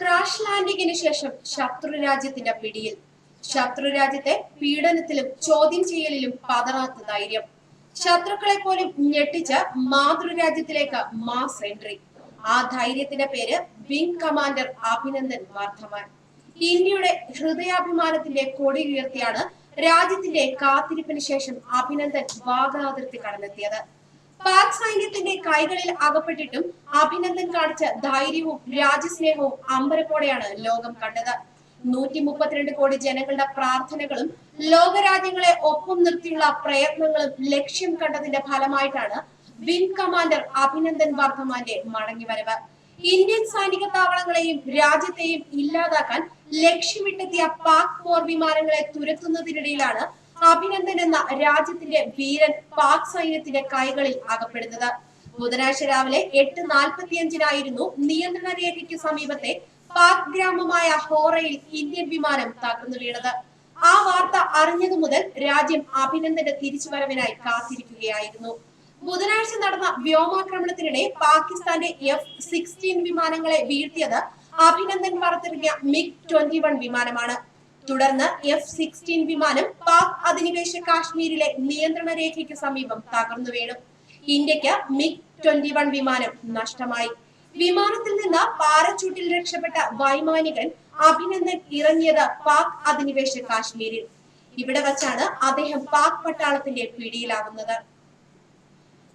Crash ലാൻഡിങ്ങിന് ശേഷം ശത്രു രാജ്യത്തിന്റെ പിടിയിൽ ശത്രു രാജ്യത്തെ പീഡനത്തിലും ചോദ്യം ചെയ്യലിലും പതറാത്ത ധൈര്യം. ശത്രുക്കളെ പോലും ഞെട്ടിച്ച മാതൃരാജ്യത്തിലേക്ക് മാസ് എൻട്രി ആ ധൈര്യത്തിന്റെ പേര് വിംഗ് കമാൻഡർ അഭിനന്ദൻ വർദ്ധമാൻ. ഇന്ത്യയുടെ ഹൃദയാഭിമാനത്തിന്റെ കൊടി ഉയർത്തിയാണ് രാജ്യത്തിന്റെ കാത്തിരിപ്പിന് ശേഷം അഭിനന്ദൻ വാഗാതിർത്തി കടന്നെത്തിയത്. പാക് സൈന്യത്തിന്റെ കൈകളിൽ അകപ്പെട്ടിട്ടും അഭിനന്ദൻ കാണിച്ച ധൈര്യവും രാജ്യസ്നേഹവും അമ്പരപ്പോടെയാണ് ലോകം കണ്ടത്. നൂറ്റി മുപ്പത്തിരണ്ട് കോടി ജനങ്ങളുടെ പ്രാർത്ഥനകളും ലോകരാജ്യങ്ങളെ ഒപ്പം നിർത്തിയുള്ള പ്രയത്നങ്ങളും ലക്ഷ്യം കണ്ടതിന്റെ ഫലമായിട്ടാണ് വിംഗ് കമാൻഡർ അഭിനന്ദൻ വർദ്ധമാന്റെ മടങ്ങിവരവ്. ഇന്ത്യൻ സൈനിക താവളങ്ങളെയും രാജ്യത്തെയും ഇല്ലാതാക്കാൻ ലക്ഷ്യമിട്ടെത്തിയ പാക് പോർ വിമാനങ്ങളെ തുരത്തുന്നതിനിടയിലാണ് അഭിനന്ദൻ എന്ന രാജ്യത്തിന്റെ വീരൻ പാക് സൈന്യത്തിന്റെ കൈകളിൽ അകപ്പെടുന്നത് ബുധനാഴ്ച രാവിലെ എട്ട് നാൽപ്പത്തിയഞ്ചിനായിരുന്നു നിയന്ത്രണ രേഖയ്ക്ക് സമീപത്തെ പാക് ഗ്രാമമായ ഹോറയിൽ ഇന്ത്യൻ വിമാനം തകർന്നു വീണത്. ആ വാർത്ത അറിഞ്ഞതു മുതൽ രാജ്യം അഭിനന്ദന്റെ തിരിച്ചുവരവിനായി കാത്തിരിക്കുകയായിരുന്നു. ബുധനാഴ്ച നടന്ന വ്യോമാക്രമണത്തിനിടെ പാകിസ്ഥാന്റെ എഫ് സിക്സ്റ്റീൻ വിമാനങ്ങളെ വീഴ്ത്തിയത് അഭിനന്ദൻ പറത്തിറങ്ങിയ മിഗ് ട്വന്റി വൺ വിമാനമാണ്. തുടർന്ന് എഫ് സിക്സ്റ്റീൻ വിമാനം പാക് അധിനിവേശ കാശ്മീരിലെ നിയന്ത്രണ രേഖയ്ക്ക് സമീപം തകർന്നു വീണു. ഇന്ത്യയ്ക്ക് മിഗ് ട്വന്റി വൺ വിമാനം നഷ്ടമായി. വിമാനത്തിൽ നിന്ന് പാരച്ചൂട്ടിൽ രക്ഷപ്പെട്ട വൈമാനികൻ അഭിനന്ദൻ ഇറങ്ങിയത് പാക് അധിനിവേശ കാശ്മീരിൽ. ഇവിടെ വച്ചാണ് അദ്ദേഹം പാക് പട്ടാളത്തിന്റെ പിടിയിലാവുന്നത്.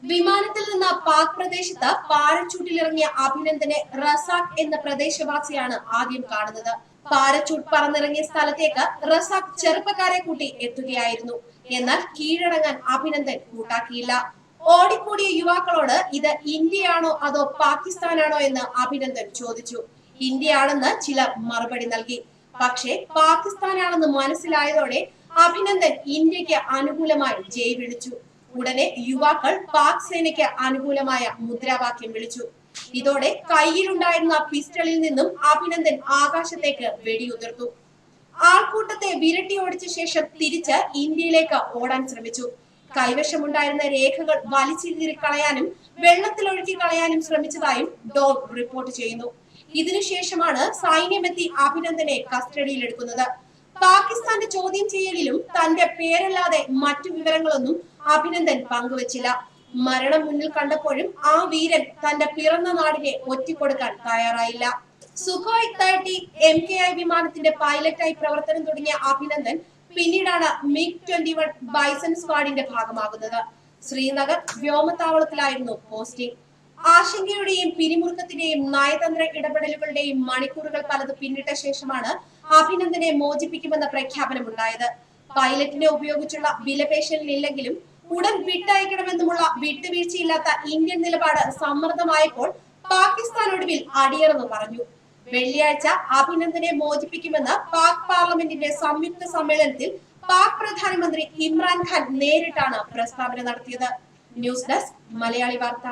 വിമാനത്തിൽ നിന്ന് പാക് പ്രദേശത്ത് പാരച്ചൂട്ടിലിറങ്ങിയ അഭിനന്ദനെ റസാഖ് എന്ന പ്രദേശവാസിയാണ് ആദ്യം കാണുന്നത്. പാരച്ചൂട്ട് പറന്നിറങ്ങിയ സ്ഥലത്തേക്ക് റസാഖ് ചെറുപ്പക്കാരെ കൂട്ടി എത്തുകയായിരുന്നു. എന്നാൽ കീഴടങ്ങാൻ അഭിനന്ദൻ കൂട്ടാക്കിയില്ല. ഓടിക്കൂടിയ യുവാക്കളോട് ഇത് ഇന്ത്യയാണോ അതോ പാകിസ്ഥാനാണോ എന്ന് അഭിനന്ദൻ ചോദിച്ചു. ഇന്ത്യയാണെന്ന് ചിലർ മറുപടി നൽകി. പക്ഷേ പാകിസ്ഥാനാണെന്ന് മനസ്സിലായതോടെ അഭിനന്ദൻ ഇന്ത്യയ്ക്ക് അനുകൂലമായി ജയ് വിളിച്ചു. ഉടനെ യുവാക്കൾ പാക് സേനയ്ക്ക് അനുകൂലമായ മുദ്രാവാക്യം വിളിച്ചു. ഇതോടെ കയ്യിലുണ്ടായിരുന്ന പിസ്റ്റളിൽ നിന്നും അഭിനന്ദൻ ആകാശത്തേക്ക് വെടിയുതിർത്തു. ആൾക്കൂട്ടത്തെ വിരട്ടി ഓടിച്ച ശേഷം തിരിച്ച് ഇന്ത്യയിലേക്ക് ഓടാൻ ശ്രമിച്ചു. കൈവശമുണ്ടായിരുന്ന രേഖകൾ വലിച്ചിരി കളയാനും വെള്ളത്തിലൊഴുക്കി കളയാനും ശ്രമിച്ചതായും ഡോ റിപ്പോർട്ട് ചെയ്യുന്നു. ഇതിനുശേഷമാണ് സൈന്യമെത്തി അഭിനന്ദനെ കസ്റ്റഡിയിലെടുക്കുന്നത്. പാകിസ്ഥാന്റെ ചോദ്യം ചെയ്യലിലും തന്റെ പേരല്ലാതെ മറ്റു വിവരങ്ങളൊന്നും അഭിനന്ദൻ പങ്കുവച്ചില്ല. മരണം മുന്നിൽ കണ്ടപ്പോഴും ആ വീരൻ തന്റെ പിറന്ന നാടിനെ ഒറ്റിക്കൊടുക്കാൻ തയ്യാറായില്ല. Sukhoi thirty M K I വിമാനത്തിന്റെ പൈലറ്റായി പ്രവർത്തനം തുടങ്ങിയ അഭിനന്ദൻ പിന്നീടാണ് മിഗ് ട്വന്റി വൺ ബൈസൺ സ്ക്വാഡിന്റെ ഭാഗമാകുന്നത്. ശ്രീനഗർ വ്യോമത്താവളത്തിലായിരുന്നു പോസ്റ്റിംഗ്. ആശങ്കയുടെയും പിരിമുറുക്കത്തിന്റെയും നയതന്ത്ര ഇടപെടലുകളുടെയും മണിക്കൂറുകൾ പലത് പിന്നിട്ട ശേഷമാണ് അഭിനന്ദനെ മോചിപ്പിക്കുമെന്ന പ്രഖ്യാപനമുണ്ടായത്. പൈലറ്റിനെ ഉപയോഗിച്ചുള്ള വിലപേശലിനില്ലെങ്കിലും ഉടൻ വിട്ടയക്കണമെന്നുമുള്ള വിട്ടുവീഴ്ചയില്ലാത്ത ഇന്ത്യൻ നിലപാട് സമ്മർദ്ദമായപ്പോൾ പാകിസ്ഥാൻ ഒടുവിൽ അടിയറന്ന് പറഞ്ഞു. വെള്ളിയാഴ്ച അഭിനന്ദനെ മോചിപ്പിക്കുമെന്ന് പാക് പാർലമെന്റിന്റെ സംയുക്ത സമ്മേളനത്തിൽ പാക് പ്രധാനമന്ത്രി ഇമ്രാൻഖാൻ നേരിട്ടാണ് പ്രസ്താവന നടത്തിയത്. ന്യൂസ് ഡെസ്ക് മലയാളി വാർത്ത.